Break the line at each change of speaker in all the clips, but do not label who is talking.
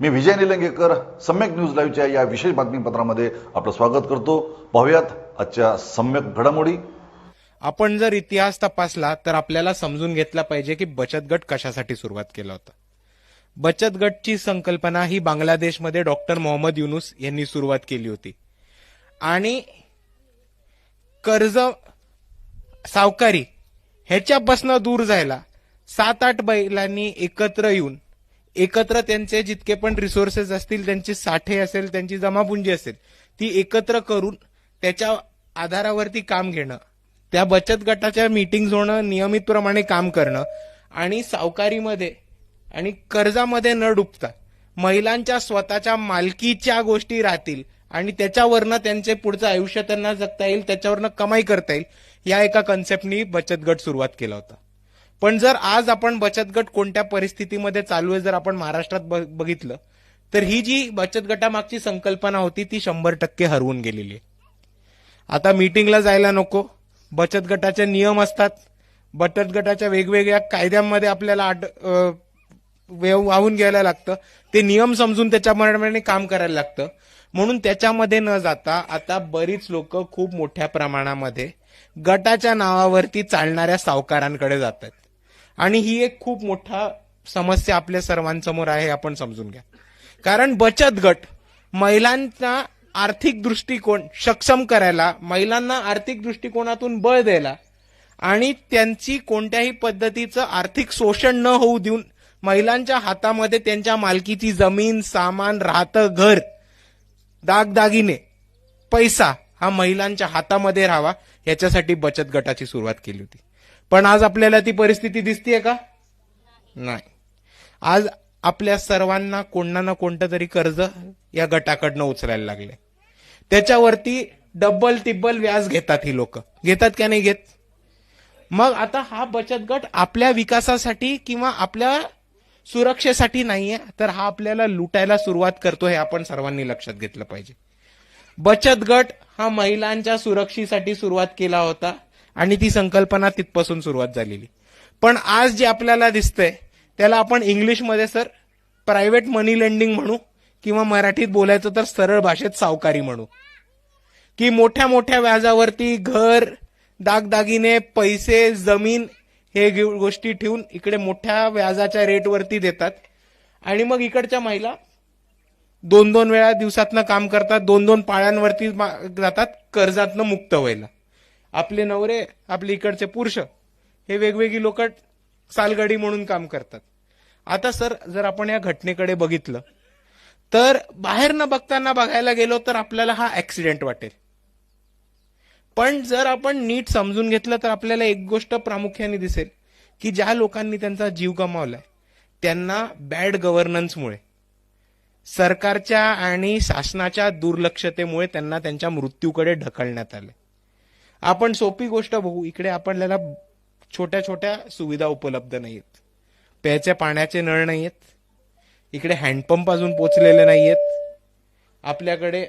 मी Vijay Nilangekar Samyak news लाईव्हच्या या विशेष बातमीपत्रामध्ये आपलं स्वागत करतो. पाहूयात आजच्या सम्यक घडामोडी.
आपण जर इतिहास तपासला तर आपल्याला समजून घेतला पाहिजे की बचत गट कशासाठी सुरुवात केला होता. बचत गटची संकल्पना ही बांगलादेशमध्ये डॉक्टर मोहम्मद युनुस यांनी सुरुवात केली होती. आणि कर्ज सावकारी ह्याच्यापासून दूर जायला सात आठ बैलांनी एकत्र येऊन एकत्र त्यांचे जितके पण रिसोर्सेस असतील त्यांचे साठे असेल त्यांची जमापुंजी असेल ती एकत्र करून त्याच्या आधारावरती काम घेणं त्या बचत गटाच्या मीटिंग होणं नियमितप्रमाणे काम करणं आणि सावकारीमध्ये आणि कर्जामध्ये न डुबता महिलांच्या स्वतःच्या मालकीच्या गोष्टी राहतील आणि त्याच्यावरनं त्यांचे पुढचं आयुष्य त्यांना जगता येईल त्याच्यावरनं कमाई करता येईल या एका कन्सेप्टनी बचत गट सुरुवात केला होता. पण जर आज आपण बचत गट कोणत्या परिस्थितीमध्ये चालू आहे जर आपण महाराष्ट्रात ब- बघितलं तर ही जी बचत गटामागची संकल्पना होती ती शंभर टक्के हरवून गेलेली आहे. आता मीटिंगला जायला नको. बचत गटाचे नियम असतात. बचत गटाच्या वेगवेगळ्या कायद्यांमध्ये आपल्याला आड वाहून घ्यायला लागतं. ते नियम समजून त्याच्याप्रमाणे काम करायला लागतं. म्हणून त्याच्यामध्ये न जाता आता बरीच लोक खूप मोठ्या प्रमाणामध्ये गटाच्या नावावरती चालणाऱ्या सावकारांकडे जातात. आणि ही एक खूप मोठा समस्या आपल्या सर्वांसमोर आहे आपण समजून घ्या. कारण बचत गट महिलांचा आर्थिक दृष्टिकोन सक्षम करायला महिलांना आर्थिक दृष्टिकोनातून बळ द्यायला आणि त्यांची कोणत्याही पद्धतीचं आर्थिक शोषण न होऊ देऊन महिलांच्या हातामध्ये त्यांच्या मालकीची जमीन सामान राहतं घर दागदागिने पैसा हा महिलांच्या हातामध्ये राहावा याच्यासाठी बचत गटाची सुरुवात केली होती. पण आज आपल्याला ती परिस्थिती दिसतीये का? नाही. आज आपल्या सर्वांना कोणना ना कोणतं तरी कर्ज या गटाकडनं उचलायला लागले. त्याच्यावरती डब्बल तिब्बल व्याज घेतात ही लोक. घेतात का नाही घेत? मग आता हा बचत गट आपल्या विकासासाठी किंवा आपल्या सुरक्षेसाठी नाहीये तर हा आपल्याला लुटायला सुरुवात करतो हे आपण सर्वांनी लक्षात घेतलं पाहिजे. बचत गट हा महिलांच्या सुरक्षेसाठी सुरुवात केला होता. आणि ती संकल्पना तिथपासून सुरुवात झालेली. पण आज जे आपल्याला दिसतंय त्याला आपण इंग्लिशमध्ये सर प्रायव्हेट मनी लेंडिंग म्हणू किंवा मराठीत बोलायचं तर सरळ भाषेत सावकारी म्हणू. की मोठ्या मोठ्या व्याजावरती घर दागदागिने पैसे जमीन हे गोष्टी ठेवून इकडे मोठ्या व्याजाच्या रेटवरती देतात. आणि मग इकडच्या महिला दोन दोन वेळा दिवसातनं काम करतात दोन दोन पाळ्यांवरती मा- जातात कर्जातनं मुक्त व्हायला. आपले नवरे आपले इकडचे पुरुष हे वेगवेगळी लोक सालगडी म्हणून काम करतात. आता सर जर आपण या घटनेकडे बघितलं तर बाहेर न बघताना बघायला गेलो तर आपल्याला हा ऍक्सिडेंट वाटेल. पण जर आपण नीट समजून घेतलं तर आपल्याला एक गोष्ट प्रामुख्याने दिसेल की ज्या लोकांनी त्यांचा जीव गमावलाय त्यांना बॅड गव्हर्नन्समुळे सरकारच्या आणि शासनाच्या दुर्लक्षतेमुळे त्यांना त्यांच्या मृत्यूकडे ढकलण्यात आले आपण सोपी गोष्ट बघू. इकडे आपल्याला छोट्या छोट्या सुविधा उपलब्ध नाहीत प्यायच्या पाण्याचे नळ नाहीयेत. इकडे हँडपंप अजून पोचलेले नाहीयेत. आपल्याकडे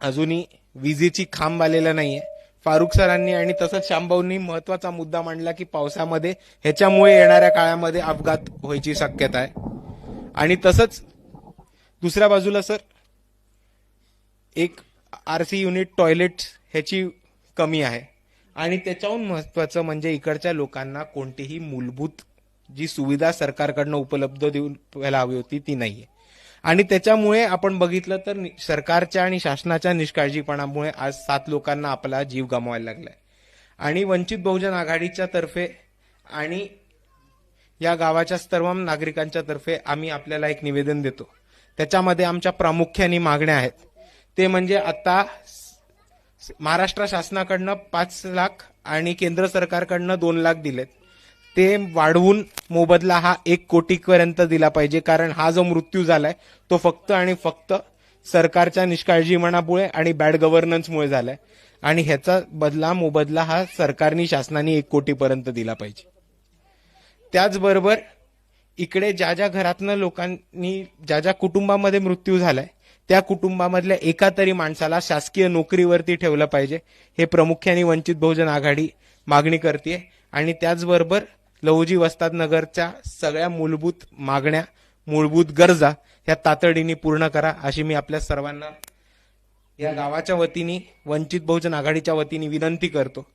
अजूनही विजेची खांब आलेला नाहीये. फारुख सरांनी आणि तसंच शांभाऊंनी महत्त्वाचा मुद्दा मांडला की पावसामध्ये ह्याच्यामुळे येणाऱ्या काळामध्ये अपघात व्हायची शक्यता आहे. आणि तसंच दुसऱ्या बाजूला सर एक आरसी युनिट टॉयलेट ह्याची कमी आहे. आणि त्याच्याहून महत्वाचं म्हणजे इकडच्या लोकांना कोणतीही मूलभूत जी सुविधा सरकारकडनं उपलब्ध देऊन व्हायला हवी होती ती नाहीये. आणि त्याच्यामुळे आपण बघितलं तर नि- सरकारच्या आणि शासनाच्या निष्काळजीपणामुळे आज सात लोकांना आपला जीव गमवायला लागलाय. आणि वंचित बहुजन आघाडीच्या तर्फे आणि या गावाच्या सर्व नागरिकांच्या तर्फे आम्ही आपल्याला एक निवेदन देतो. त्याच्यामध्ये आमच्या प्रामुख्याने मागण्या आहेत. ते म्हणजे आता महाराष्ट्र शासनाकडनं पाच लाख आणि केंद्र सरकारकडनं दोन लाख दिलेत. ते वाढवून मोबदला हा एक कोटीपर्यंत दिला पाहिजे कारण हा जो मृत्यू झालाय तो फक्त आणि फक्त सरकारच्या निष्काळजीपणामुळे आणि बॅड गव्हर्नन्समुळे झालाय. आणि ह्याचा बदला मोबदला हा सरकारनी शासनाने एक कोटीपर्यंत दिला पाहिजे. त्याचबरोबर इकडे ज्या ज्या घरातनं लोकांनी ज्या ज्या कुटुंबामध्ये मृत्यू झालाय त्या कुटुंबामधल्या एका तरी माणसाला शासकीय नोकरीवरती ठेवलं पाहिजे. हे प्रामुख्याने वंचित बहुजन आघाडी मागणी करते आणि त्याचबरोबर लहुजी वस्ताद नगरच्या सगळ्या मूलभूत मागण्या मूलभूत गरजा ह्या तातडीने पूर्ण करा अशी मी आपल्या सर्वांना या गावाच्या वतीने वंचित बहुजन आघाडीच्या वतीने विनंती करतो.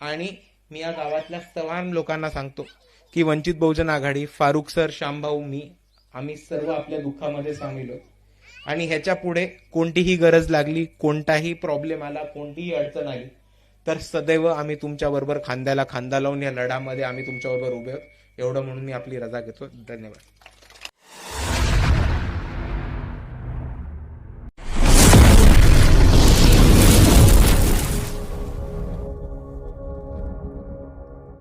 आणि मी या गावातल्या सर्व लोकांना सांगतो की वंचित बहुजन आघाडी फारुख सर श्यामभाऊ मी आम्ही सर्व आपल्या दुःखामध्ये सामील होतो आणि ह्याच्या पुढे कोणतीही गरज लागली कोणताही प्रॉब्लेम आला कोणतीही अडचण आली तर सदैव आम्ही तुमच्याबरोबर खांद्याला खांदा लावून या लढामध्ये आम्ही तुमच्याबरोबर उभे आहोत. एवढं म्हणून मी आपली रजा घेतो. धन्यवाद.